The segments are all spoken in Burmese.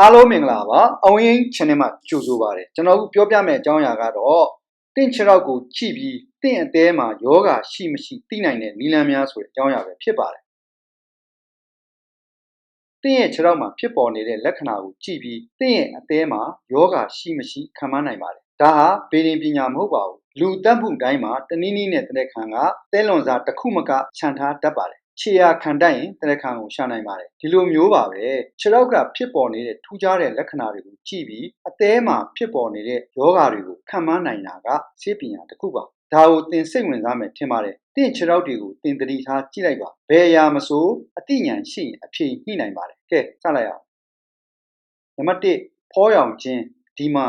အားလုံးမင်္ဂလာပါအဝင်း channel မှာကြိုဆိုပါရစေကျွန်တော်တို့ပြောပြမယ့်အကြောင်းအရာကတော့တင့်ခြေထောက်ကိုကြည့်ပြီးတင့်အသေးမှာယောဂရှိမရှိသိနိုင်တဲ့နည်းလမ်းများဆိုတဲ့အကြောင်းအရာပဲဖြစ်ပါတယ်တင့်ရဲ့ခြေထောက်မှာဖြစ်ပေါ်နေတဲ့လက္ခဏာကိုကြည့်ပြီးတင့်ရဲ့အသေးမှာယောဂရှိမရှိခံမနိုင်ပါတယ်ဒါဟာဗေဒင်ပညာမဟုတ်ပါဘူးလူတက်မှုတိုင်းမှာတနည်းနည်းနဲ့တဲ့ခံကတဲလွန်စာတစ်ခုမကခြံထားတတ်ပါတယ် ခြေရာခံတတ်ရင်တရခံကိုရှာနိုင်ပါတယ်ဒီလိုမျိုးပါပဲခြေထောက်ကဖြစ်ပေါ်နေတဲ့ထူးခြားတဲ့လက္ခဏာတွေကိုကြည့်ပြီးအသေးမှာဖြစ်ပေါ်နေတဲ့ယောဂါတွေကိုခံမနိုင်တာကစေပညာတစ်ခုပါဒါကိုသင်စိတ်ဝင်စားမယ်ထင်ပါတယ်တင့်ခြေထောက်တွေကိုသင်တတိထားကြည့်လိုက်ပါဘယ်အရာမဆိုအတိညာဏ်ရှိရင်အဖြေညှိနိုင်ပါတယ်ကဲစလိုက်အောင်နံပါတ်1ဖောရောင်ခြင်းဒီမှာ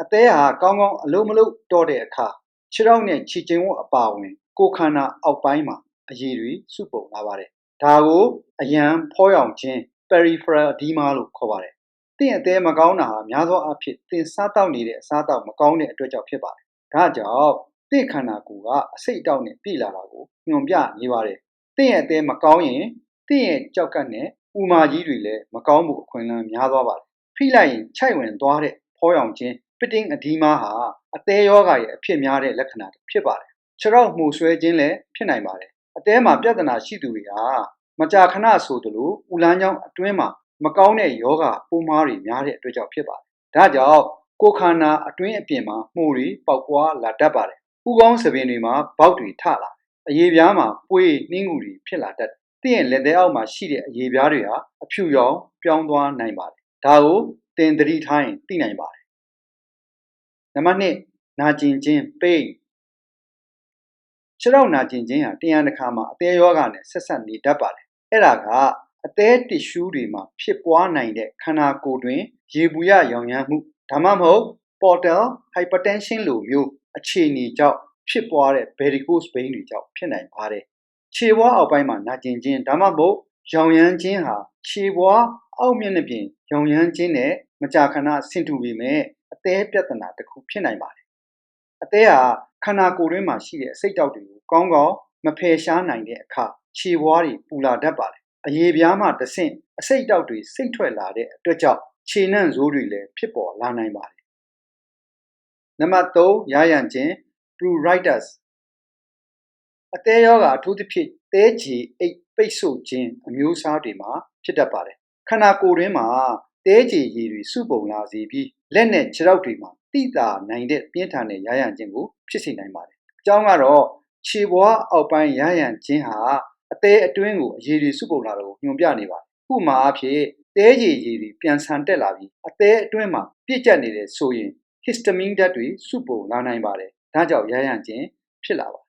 အသေးဟာကောင်းကောင်းအလုံးမလုံးတော့တဲ့အခါခြေထောက်နဲ့ခြေကျင်းဝတ်အပါဝင်ကိုခန္ဓာအောက်ပိုင်းမှာ အရည်တွေစုပုံလာပါတယ်။ဒါကိုအယံဖောရောင်ခြင်း peripheral edema လို့ခေါ်ပါတယ်။တင့်အသေးမကောင်းတာဟာများသောအားဖြင့်သင်စားတောက်နေတဲ့အစားအသောက်မကောင်းတဲ့အတွက်ကြောင့်ဖြစ်ပါတယ်။ဒါကြောင့်တင့်ခန္ဓာကိုယ်ကအစိတ်အတောက်နဲ့ပြည်လာတာကိုညွန်ပြနေပါတယ်။တင့်ရဲ့အသေးမကောင်းရင်တင့်ရဲ့ကြောက်ကတ်နဲ့ဥမာကြီးတွေလည်းမကောင်းမှုအခွင့်အလမ်းများသွားပါတယ်။ဖိလိုက်ရင်ခြိုက်ဝင်သွားတဲ့ဖောရောင်ခြင်း pitting edema ဟာအသေးယောဂရဲ့အဖြစ်များတဲ့လက္ခဏာဖြစ်ပါတယ်။ခြေထောက်မှုဆွဲခြင်းလည်းဖြစ်နိုင်ပါတယ် အသေးမှာပြဿနာရှိသူတွေဟာမကြာခဏဆိုသလိုဥလန်းချောင်းအတွင်းမှာမကောင်းတဲ့ယောဂပိုးမားတွေများတဲ့အတွက်ကြောင့်ဖြစ်ပါတယ်။ဒါကြောင့်ကိုခန္ဓာအတွင်းအပြင်မှာမှုတွေပေါက်ပွားလာတတ်ပါတယ်။ဥကောင်းသပင်တွေမှာဘောက်တွေထလာအရေပြားမှာပွေးနှင်းငူတွေဖြစ်လာတတ်တယ်။တင့်ရဲ့လက်သေးအောက်မှာရှိတဲ့အရေပြားတွေဟာအဖြူရောင်ပြောင်းသွားနိုင်ပါတယ်။ဒါကိုတင်သတိထားရင်သိနိုင်ပါတယ်။နံပါတ်2နာကျင်ခြင်း pain ခြေထောက်နာကျင်ခြင်းဟာတရားတစ်ခါမှာအသေးယောဂနဲ့ဆက်ဆက်နေတတ်ပါတယ်အဲ့ဒါကအသေးတစ်ရှူးတွေမှာဖြစ်ပွားနိုင်တဲ့ခန္ဓာကိုယ်တွင် ရေပူရရောင်ရမ်းမှုဒါမှမဟုတ် portal hypertension လိုမျိုးအခြေအနေကြောင့်ဖြစ်ပွားတဲ့ varicose vein တွေကြောင့်ဖြစ်နိုင်ပါတယ်ခြေဘွားအောက်ပိုင်းမှာနာကျင်ခြင်းဒါမှမဟုတ်ရောင်ရမ်းခြင်းဟာခြေဘွားအောက်မျက်နှာပြင်ရောင်ရမ်းခြင်းနဲ့မကြာခဏဆင်တူပေမဲ့အသေးပြဿနာတစ်ခုဖြစ်နိုင်ပါတယ် အသေးဟာခန္ဓာကိုယ်တွင်းမှာရှိတဲ့အစိတ်တောက်တွေကိုကောင်းကောင်းမဖယ်ရှားနိုင်တဲ့အခါခြေဘွားတွေပူလာတတ်ပါတယ်။အရေပြားမှတဆင့်အစိတ်တောက်တွေစိတ်ထွက်လာတဲ့အတွက်ကြောင့်ခြေနှံ့ဇိုးတွေလည်းဖြစ်ပေါ်လာနိုင်ပါတယ်။နံပါတ်3ရရန်ခြင်း pruritus အသေးယောဂအထူးသဖြင့်သဲချီအိတ်ပိတ်ဆို့ခြင်းအမျိုးအစားတွေမှာဖြစ်တတ်ပါတယ်။ခန္ဓာကိုယ်တွင်းမှာသဲချီရည်တွေစုပုံလာစေပြီးလက်နဲ့ခြေထောက်တွေမှာ တိတာနိုင်တဲ့ပြင်းထန်တဲ့ရရန်ခြင်းကိုဖြစ်စေနိုင်ပါတယ်။အကြောင်းကတော့ခြေဘွားအောက်ပိုင်းရရန်ခြင်းဟာအသေးအတွင်းကိုအရည်တွေစုပုံလာတော့ညွန်ပြနေပါတယ်။ဥမာအဖြစ်တဲရည်ရည်တွေပြန်ဆန်တက်လာပြီးအသေးအတွင်းမှာပြည့်ကျက်နေတဲ့ဆိုရင် histamine ဓာတ်တွေစုပုံလာနိုင်ပါတယ်။ဒါကြောင့်ရရန်ခြင်းဖြစ်လာပါတယ်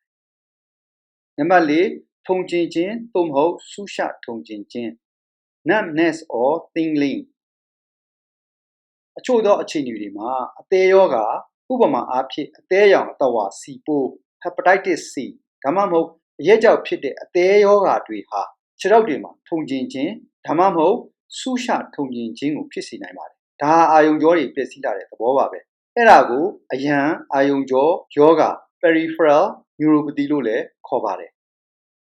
။နံပါတ်၄ထုံကျင်ခြင်းသို့မဟုတ်ဆူရှထုံကျင်ခြင်း numbness or tingling အချို့သောအခြေအနေတွေမှာအသေးယောဂဥပမာအားဖြင့်အသေးရောင်အတဝါစီပိုး hepatitis C ဒါမှမဟုတ်အရက်ကြောင့်ဖြစ်တဲ့အသေးယောဂတွေဟာခြေထောက်တွေမှာထုံကျင်ခြင်းဒါမှမဟုတ်ဆူရှထုံကျင်ခြင်းကိုဖြစ်စေနိုင်ပါတယ်။ဒါဟာအာယုံကြောတွေပျက်စီးလာတဲ့သဘောပါပဲ။အဲ့ဒါကိုအယံအာယုံကြောယောဂ peripheral neuropathy လို့လည်းခေါ်ပါတယ်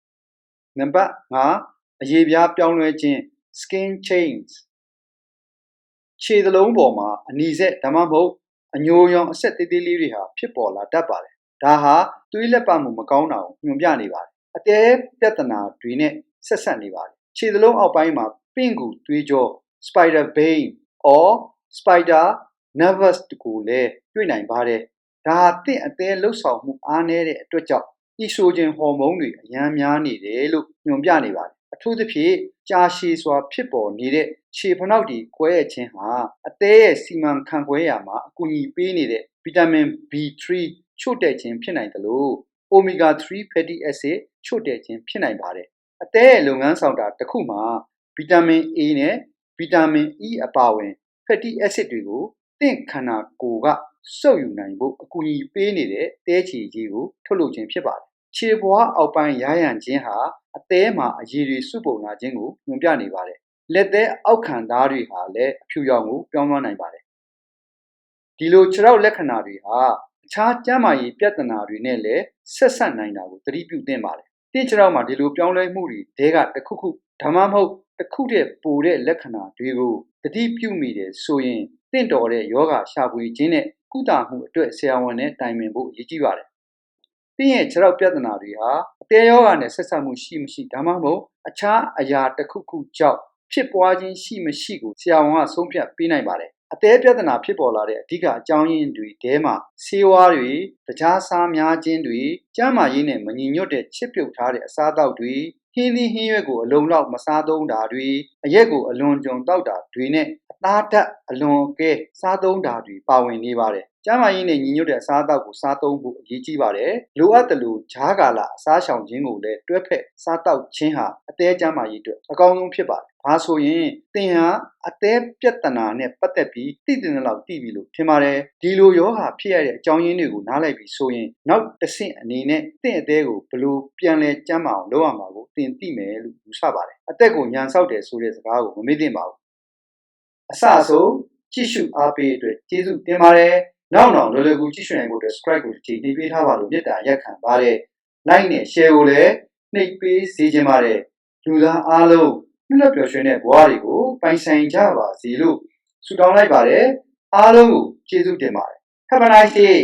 ။နံပါတ်5အရေပြားပြောင်းလဲခြင်း skin change ခြေသလုံးပေါ်မှာအနီဆက်ဒါမှမဟုတ်အညိုရောင်အဆက်သေးသေးလေးတွေဟာဖြစ်ပေါ်လာတတ်ပါတယ်။ဒါဟာသွေးလက်ပမှုမကောင်းတာကိုညွှန်ပြနေပါတယ်။အတဲပြဿနာတွေနဲ့ဆက်ဆက်နေပါတယ်။ခြေသလုံးအောက်ပိုင်းမှာပင့်ကူသွေးကြော spider vein or spider nervous ကိုလည်းတွေ့နိုင်ပါတယ်။ဒါဟာတင့်အသေးလှုပ်ဆောင်မှုအားနည်းတဲ့အတွက်ကြောင့်အီဆိုဂျင်ဟော်မုန်းတွေအများများနေတယ်လို့ညွှန်ပြနေပါတယ်အထူးသဖြင့် ကြာရှည်စွာ ဖြစ်ပေါ်နေတဲ့ခြေဖနှောက်တွေကွဲရခြင်းဟာအသေးရဲ့စီမံခန့်ခွဲရာမှာအကူအညီပေးနေတဲ့ဗီတာမင် B3 ချို့တဲ့ခြင်းဖြစ်နိုင်တယ်လို့ omega 3 fatty acid ချို့တဲ့ခြင်းဖြစ်နိုင်ပါတယ်အသေးရဲ့လုပ်ငန်းဆောင်တာတစ်ခုမှာဗီတာမင် A နဲ့ဗီတာမင် E အပါအဝင် fatty acid တွေကိုသင့်ခန္ဓာကိုယ်ကစုပ်ယူနိုင်ဖို့အကူအညီပေးနေတဲ့တဲချီကြီးကိုထုတ်လုပ်ခြင်းဖြစ်ပါတယ်ခြေပွားအောက်ပိုင်းရရန်ခြင်းဟာ အသေးမှာအရည်တွေစုပုံလာခြင်းကိုညွှန်ပြနေပါတယ်။လက်သေးအောက်ခံသားတွေဟာလည်းအဖြူရောင်ကိုပြောင်းလဲနိုင်ပါတယ်။ဒီလိုခြေထောက်လက္ခဏာတွေဟာအခြားကျန်းမာရေးပြဿနာတွေနဲ့လည်းဆက်ဆက်နိုင်တာကိုသတိပြုသင့်ပါတယ်။တင့်ခြေထောက်မှာဒီလိုပြောင်းလဲမှုတွေတဲကတစ်ခုခုဒါမှမဟုတ်တစ်ခုတည်းပိုတဲ့လက္ခဏာတွေကိုတတိပြုမိတယ်ဆိုရင်တင့်တော်တဲ့ယောဂရှာဖွေခြင်းနဲ့ကုသမှုအတွက်ဆရာဝန်နဲ့တိုင်ပင်ဖို့အရေးကြီးပါတယ်။ တင်းရဲ့ခြေထောက်ပြဿနာတွေဟာအသေးယောဂနဲ့ဆက်ဆက်မှုရှိမရှိဒါမှမဟုတ်အခြားအရာတစ်ခုခုကြောင့်ဖြစ်ပွားခြင်းရှိမရှိကိုဆရာဝန်ကဆုံးဖြတ်ပေးနိုင်ပါတယ်။အသေးပြဿနာဖြစ်ပေါ်လာတဲ့အဓိကအကြောင်းရင်းတွေထဲမှာဆေးဝါးတွေတခြားစားများခြင်းတွေကျန်းမာရေးနဲ့မညီညွတ်တဲ့ချစ်ပြုတ်ထားတဲ့အစားအသောက်တွေဟင်းသီးဟင်းရွက်ကိုအလုံးလောက်မစားသုံးတာတွေအရက်ကိုအလွန်ကြုံတောက်တာတွေနဲ့အသားဓာတ်အလွန်အကဲစားသုံးတာတွေပါဝင်နေပါတယ်။ ကျန်းမာရေးနဲ့ညီညွတ်တဲ့အစားအသောက်ကိုစားသုံးဖို့အရေးကြီးပါတယ်။လိုအပ်တယ်လို့ဂျားကာလအစားရှောင်ခြင်းကိုလည်းတွဲဖက်စားတောက်ခြင်းဟာအသေးကျန်းမာရေးအတွက်အကောင်းဆုံးဖြစ်ပါတယ်။ဒါဆိုရင်သင်ဟာအသေးပြဿနာနဲ့ပတ်သက်ပြီးသိတဲ့လောက်သိပြီလို့ထင်ပါတယ်။ဒီလိုယောဂဖြစ်ရတဲ့အကြောင်းရင်းတွေကိုနားလည်ပြီးဆိုရင်နောက်တစ်ဆင့်အနေနဲ့သင်အသေးကိုဘယ်လိုပြန်လဲကျန်းမာအောင်လုပ်ရမှာကိုသင်သိမယ်လို့ယူဆပါတယ်။အသက်ကိုညံဆောက်တယ်ဆိုတဲ့စကားကိုမမေ့သင့်ပါဘူး။အစအဆုံးကြည့်ရှုအားပေးအတွက်ကျေးဇူးတင်ပါတယ်။ နောက်နောက်လွယ်လွယ်ကူကြည့်ရှုနိုင်ဖို့အတွက် subscribe ကိုတစ်ချိန်နှိပ်ပေးထားပါလို့မေတ္တာရက်ခံပါတယ်။ like နဲ့ share ကိုလည်းနှိပ်ပေးစေချင်ပါတယ်။လူသားအားလုံးနှက်ပျော်ရွှင်တဲ့ဘဝတွေကိုပိုင်ဆိုင်ကြပါစေလို့ဆုတောင်းလိုက်ပါတယ်။အားလုံးကိုကျေးဇူးတင်ပါတယ်။ Have a nice day